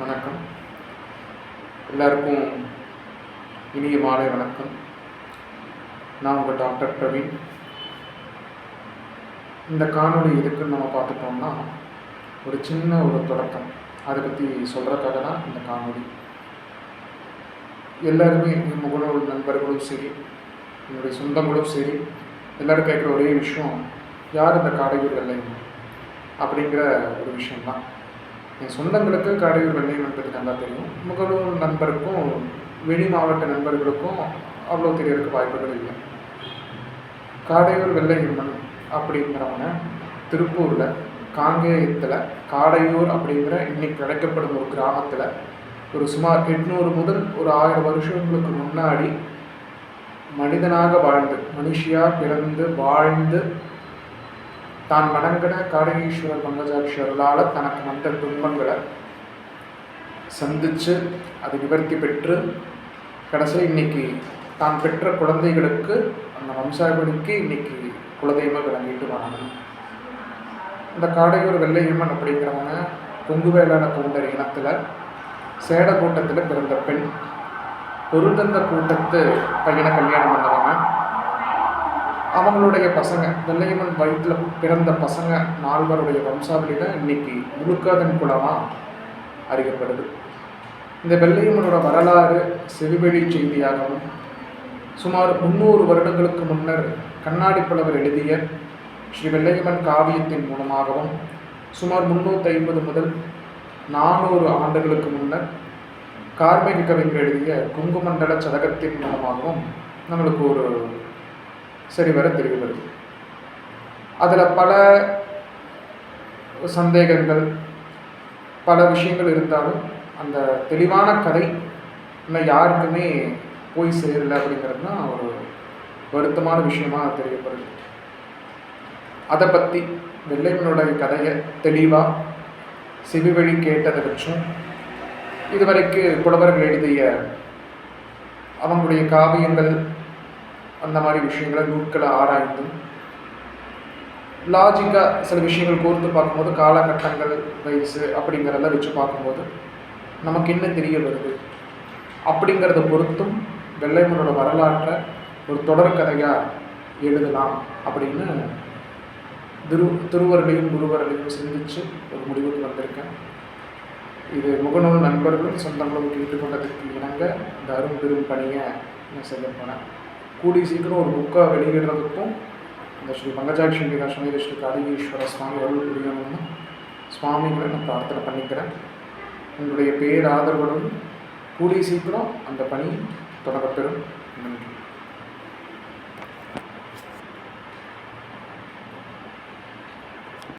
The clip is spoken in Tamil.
வணக்கம். எல்லாருக்கும் இனிய மாலை வணக்கம். நான் உங்கள் டாக்டர் பிரவீன். இந்த காணொலி எதுக்குன்னு நம்ம பார்த்துட்டோம்னா ஒரு சின்ன ஒரு தொடக்கம். அதை பற்றி சொல்கிறதுக்காக தான் இந்த காணொலி எல்லாருமே என் முகநூல் நண்பர்களும் சரி என்னுடைய சொந்தங்களும் சரி எல்லோரும் கேட்குற ஒரே விஷயம் யார் இந்த காடையூர் வெள்ளையன் அப்படிங்கிற ஒரு விஷயம்தான். என் சொந்தங்களுக்கு காடையூர் வெள்ளையன் என்பது நல்லா தெரியும். முகலூர் நண்பருக்கும் வெளி மாவட்ட நண்பர்களுக்கும் அவ்வளோ தெரியறதுக்கு வாய்ப்புகள் இல்லை. காடையூர் வெள்ளையம்மன் அப்படிங்கிறவங்க திருப்பூரில் காங்கேயத்தில் காடையூர் அப்படிங்கிற இன்னைக்கு அழைக்கப்படும் ஒரு கிராமத்தில் ஒரு சுமார் எட்நூறு முதல் ஒரு ஆயிரம் வருஷங்களுக்கு முன்னாடி மனிதனாக வாழ்ந்து மனுஷியாக பிறந்து வாழ்ந்து தான் வணங்கின காடகீஸ்வரர் பங்கஜாட்சியர்களால் தனக்கு வந்த துன்பங்களை சந்தித்து அதை நிவர்த்தி பெற்று கடைசியில் இன்னைக்கு தான் பெற்ற குழந்தைகளுக்கு அந்த வம்சாவளிக்கு இன்னைக்கு குலதெய்வம் விளங்கிட்டு வராங்க. இந்த காடையூர் வெள்ளையம்மன் அப்படிங்கிறவங்க கொங்குவேலான கவுண்டர் இனத்தில் சேட கூட்டத்தில் பிறந்த பெண். பொருந்தந்த கூட்டத்து பையனை கல்யாணம் பண்ணவங்க அவங்களுடைய பசங்க வெள்ளையம்மன் வயிற்றில் பிறந்த பசங்க நால்வருடைய வம்சாவளியில் இன்னைக்கு முழுக்காதன் குலமாக அறியப்படுது. இந்த வெள்ளையம்மனோட வரலாறு செவிவெளி செய்தியாகவும் சுமார் முந்நூறு வருடங்களுக்கு முன்னர் கண்ணாடி புலவர் எழுதிய ஸ்ரீ வெள்ளையம்மன் காவியத்தின் மூலமாகவும் சுமார் முந்நூற்றி ஐம்பது முதல் நானூறு ஆண்டுகளுக்கு முன்னர் கார்மிக கவிஞர் எழுதிய குங்குமண்டல சதகத்தின் மூலமாகவும் நம்மளுக்கு ஒரு சரிவர தெரிய அதில் பல சந்தேகங்கள் பல விஷயங்கள் இருந்தாலும் அந்த தெளிவான கதை இன்னும் யாருக்குமே போய் சேரல அப்படிங்கிறது தான் ஒரு வருத்தமான விஷயமா தெரியப்படுது. அதை பற்றி வெள்ளைமனுடைய கதையை தெளிவாக செவிவழி கேட்டதை வச்சும் இதுவரைக்கு புலவர்கள் எழுதிய அவங்களுடைய காவியங்கள் அந்த மாதிரி விஷயங்களை நூட்களை ஆராய்ந்தும் லாஜிக்காக சில விஷயங்கள் கோர்த்து பார்க்கும்போது காலகட்டங்கள் வயசு அப்படிங்கிறதெல்லாம் வச்சு பார்க்கும்போது நமக்கு என்ன தெரிய வருது? அப்படிங்கிறத பொறுத்தும் வெள்ளைமனோட வரலாற்றை ஒரு தொடர்கதையாக எழுதலாம் அப்படின்னு திரு திருவர்களையும் குருவர்களையும் சிந்தித்து ஒரு முடிவுக்கு வந்திருக்கேன். இது முகநூல் நண்பர்களும் சொந்தங்களும் கேட்டுக்கொண்டதற்கு இணங்க இந்த அரும் பெரும் பணியை நான் செய்ய போனேன் கூடி சீக்கிரம் ஒரு புக்காக வெளியிடுறதுக்கும் இந்த ஸ்ரீ பங்கஜாட்சி சமீத ஸ்ரீ காளிகேஸ்வர சுவாமி அருள் புரியணும்னு சுவாமிகளை நான் பிரார்த்தனை பண்ணிக்கிறேன். உங்களுடைய பேர் ஆதரவுடன் கூடிய சீக்கிரம் அந்த பணி தொடங்கப்பெறும். நன்றி.